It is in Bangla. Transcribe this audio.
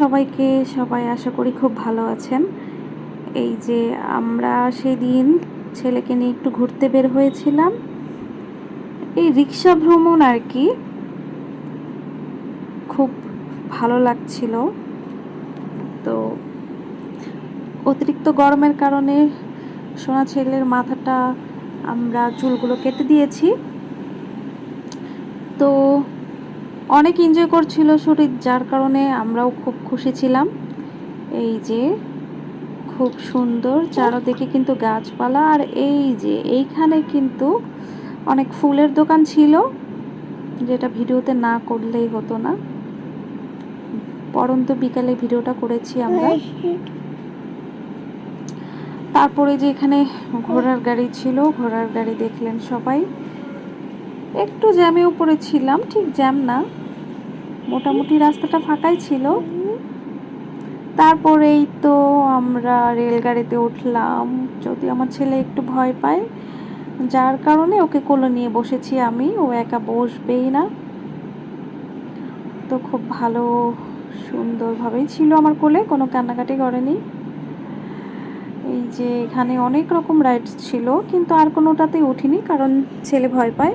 সবাইকে, সবাই আশা করি খুব ভালো আছেন। এই যে আমরা সেদিন ছেলেকে নিয়ে একটু ঘুরতে বের হয়েছিলাম। এই রিক্সা ভ্রমণ আর কি, খুব ভালো লাগছিল। তো অতিরিক্ত গরমের কারণে সোনা ছেলের মাথাটা আমরা চুলগুলো কেটে দিয়েছি। তো অনেক এনজয় করছিল শরীর, যার কারণে আমরাও খুব খুশি ছিলাম। এই যে, খুব সুন্দর চারদিকে কিন্তু গাছপালা আর এই যে, এইখানে কিন্তু অনেক ফুলের দোকান ছিল, যেটা ভিডিওতে না করলেই হতো না। পরন্ত বিকালে ভিডিওটা করেছি আমরা। তারপরে যে এখানে ঘোড়ার গাড়ি ছিল, ঘোড়ার গাড়ি দেখলেন সবাই। একটু জ্যামেও পড়েছিলাম, ঠিক জ্যাম না। মোটামুটি রাস্তাটা ফাঁকাই ছিল। তারপরেই তো আমরা রেলগাড়িতে উঠলাম। যদি আমার ছেলে একটু ভয় পায়, যার কারণে ওকে কোলে নিয়ে বসেছি আমি, ও একা বসবেই না। তো খুব ভালো, সুন্দরভাবেই ছিল আমার কোলে, কোনো কান্নাকাটি করেনি। এই যে এখানে অনেক রকম রাইডস ছিল, কিন্তু আর কোনোটাতেই উঠিনি, কারণ ছেলে ভয় পায়।